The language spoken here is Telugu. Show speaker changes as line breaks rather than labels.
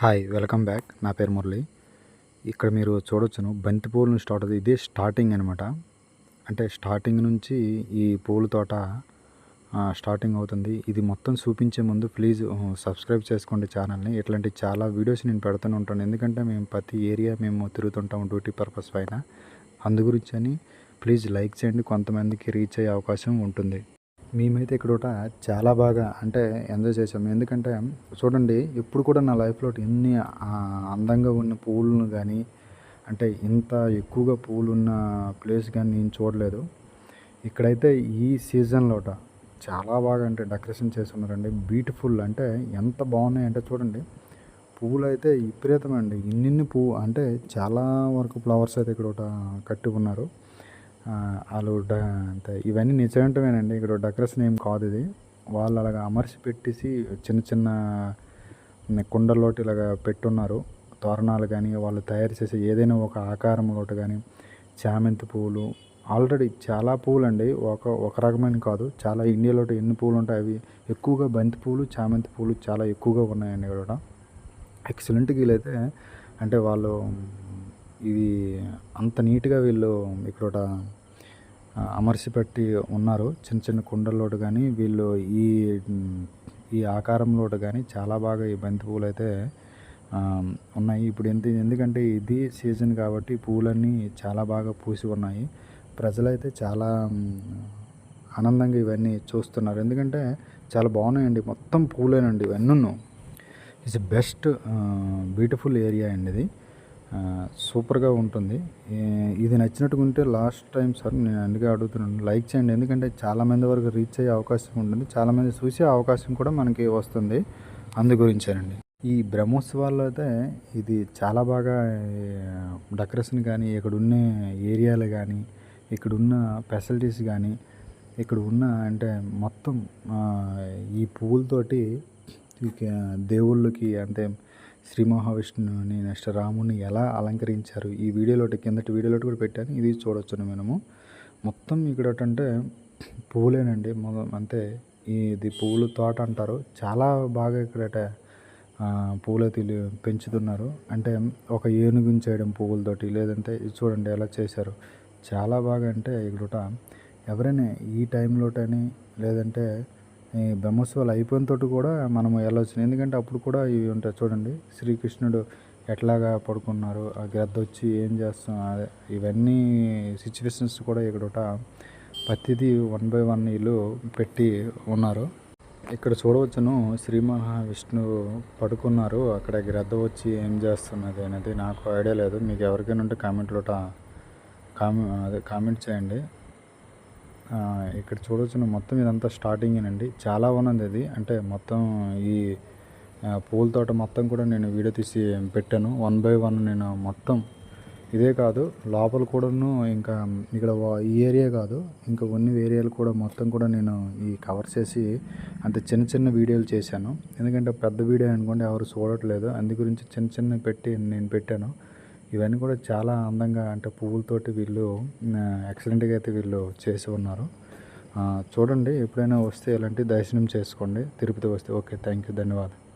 Hi welcome back. నా పేరు మురళి. ఇక్కడ మీరు చూడొచ్చును. బంతి పూలను స్టార్ట్ అవుతుంది. ఇదే స్టార్టింగ్ అనమాట అంటే స్టార్టింగ్ నుంచి ఈ పూల తోట స్టార్టింగ్ అవుతుంది. ఇది మొత్తం చూపించే ముందు ప్లీజ్ సబ్స్క్రైబ్ చేసుకోండి ఛానల్ని. ఇట్లాంటి చాలా వీడియోస్ నేను పెడుతూనే ఉంటాను. ఎందుకంటే మేము ప్రతి ఏరియా మేము తిరుగుతుంటాము డ్యూటీ పర్పస్ పైన. అందు గురించి అని ప్లీజ్ లైక్ చేయండి. కొంతమందికి రీచ్ అయ్యే అవకాశం ఉంటుంది. మేమైతే ఇక్కడ ఒకట చాలా బాగా అంటే ఎంజాయ్ చేసాము ఎందుకంటే చూడండి ఎప్పుడు కూడా నా లైఫ్లో ఎన్ని అందంగా ఉన్న పూలను కానీ అంటే ఇంత ఎక్కువగా పూలు ఉన్న ప్లేస్ కానీ నేను చూడలేదు. ఇక్కడైతే ఈ సీజన్లోట చాలా బాగా అంటే డెకరేషన్ చేసి ఉన్నారండి బ్యూటిఫుల్ అంటే ఎంత బాగున్నాయి అంటే చూడండి పువ్వులు అయితే విపరీతమండి. ఇన్నిన్ని పువ్వు అంటే చాలా వరకు ఫ్లవర్స్ అయితే ఇక్కడ ఒకట కట్టి ఉన్నారు. వాళ్ళు డ- ఇవన్నీ నిజంటమేనండి ఇక్కడ డెకరేషన్ ఏం కాదు ఇది. వాళ్ళు అలాగా అమర్చి పెట్టేసి చిన్న చిన్న కుండల్లోటి ఇలాగా పెట్టున్నారు. తోరణాలు కానీ వాళ్ళు తయారు చేసే ఏదైనా ఒక ఆకారంలోటి కానీ చామంతి పువ్వులు. ఆల్రెడీ చాలా పువ్వులు అండి ఒక ఒక రకమైన కాదు. చాలా ఇండియాలో ఎన్ని పువ్వులు ఉంటాయి అవి ఎక్కువగా బంతి పువ్వులు చామంతి పువ్వులు చాలా ఎక్కువగా ఉన్నాయండి ఇక్కడ ఎక్సలెంట్ వీళ్ళైతే అంటే వాళ్ళు ఇది అంత నీట్గా వీళ్ళు ఇక్కడ అమర్చిపెట్టి ఉన్నారు. చిన్న చిన్న కుండల్లోటు కానీ వీళ్ళు ఈ ఈ ఆకారంలోటు కానీ చాలా బాగా ఈ బంతి పువ్వులు అయితే ఉన్నాయి. ఇప్పుడు ఎంత ఎందుకంటే ఇది సీజన్ కాబట్టి పువ్వులన్నీ చాలా బాగా పూసి ఉన్నాయి. ప్రజలైతే చాలా ఆనందంగా ఇవన్నీ చూస్తున్నారు. ఎందుకంటే చాలా బాగున్నాయండి. మొత్తం పూలేనండి ఇవన్నీ ఇట్స్ బెస్ట్ బ్యూటిఫుల్ ఏరియా అండి ఇది. సూపర్గా ఉంటుంది. ఇది నచ్చినట్టుగా ఉంటే లాస్ట్ టైం సార్ నేను అందుకే అడుగుతున్నాను. లైక్ చేయండి. ఎందుకంటే చాలామంది వరకు రీచ్ అయ్యే అవకాశం ఉంటుంది. చాలామంది చూసే అవకాశం కూడా మనకి వస్తుంది. అందుగురించేనండి ఈ బ్రహ్మోత్సవాల్లో అయితే ఇది చాలా బాగా డెకరేషన్ కానీ ఇక్కడ ఉన్న ఏరియాలు కానీ ఇక్కడ ఉన్న ఫెసిలిటీస్ కానీ ఇక్కడ ఉన్న అంటే మొత్తం ఈ పువ్వులతోటి దేవుళ్ళకి అంటే శ్రీ మహావిష్ణువుని నెక్స్ట్ రాముని ఎలా అలంకరించారు? ఈ వీడియోలో కిందటి వీడియోలో కూడా పెట్టాను. ఇది చూడొచ్చును మనము. మొత్తం ఇక్కడ అంటే పువ్వులేనండి. మొ- అంటే ఇది పువ్వుల తోట అంటారు. చాలా బాగా ఇక్కడ పువ్వులు తిలి పెంచుతున్నారు. అంటే ఒక ఏనుగుని చేయడం పువ్వులతోటి లేదంటే ఇది చూడండి ఎలా చేశారు. చాలా బాగా అంటే ఇక్కడ ఎవరైనా ఈ టైంలోటని లేదంటే ఈ బ్రహ్మోత్సవాలు అయిపోయిన తోటి కూడా మనం వెళ్ళొచ్చు ఎందుకంటే అప్పుడు కూడా ఇవి ఉంటాయి చూడండి. శ్రీకృష్ణుడు ఎట్లాగా పడుకున్నారు ఆ గ్రద్ద వచ్చి ఏం చేస్తున్నా అదే ఇవన్నీ సిచ్యువేషన్స్ కూడా ఇక్కడ ప్రతిదీ వన్ బై వన్ ఇల్లు పెట్టి ఉన్నారు. ఇక్కడ చూడవచ్చును శ్రీ మహావిష్ణువు పడుకున్నారు. అక్కడ గ్రద్ద వచ్చి ఏం చేస్తున్నది అనేది నాకు ఐడియా లేదు. మీకు ఎవరికైనా ఉంటే కామెంట్లో కామె అదే కామెంట్ చేయండి. ఇక్కడ చూడొచ్చును మొత్తం ఇదంతా స్టార్టింగేనండి చాలా బాగుంది అది. అంటే మొత్తం ఈ పూల తోట మొత్తం కూడా నేను వీడియో తీసి పెట్టాను. వన్ బై వన్ నేను మొత్తం ఇదే కాదు లోపల కూడాను ఇంకా ఇక్కడ వా- ఈ ఏరియా కాదు ఇంకా కొన్ని ఏరియాలు కూడా మొత్తం కూడా నేను ఈ కవర్ చేసి అంత చిన్న చిన్న వీడియోలు చేశాను. ఎందుకంటే పెద్ద వీడియో అనుకోండి ఎవరు చూడట్లేదు. అందు గురించి చిన్న చిన్న పెట్టి నేను పెట్టాను. ఇవన్నీ కూడా చాలా అందంగా అంటే పువ్వులతోటి వీళ్ళు ఎక్సలెంట్గా అయితే వీళ్ళు చేసి ఉన్నారు. చూడండి ఎప్పుడైనా వస్తే ఇలాంటి దర్శనం చేసుకోండి. తిరుపతి వస్తే ఓకే థ్యాంక్ యూ ధన్యవాదాలు.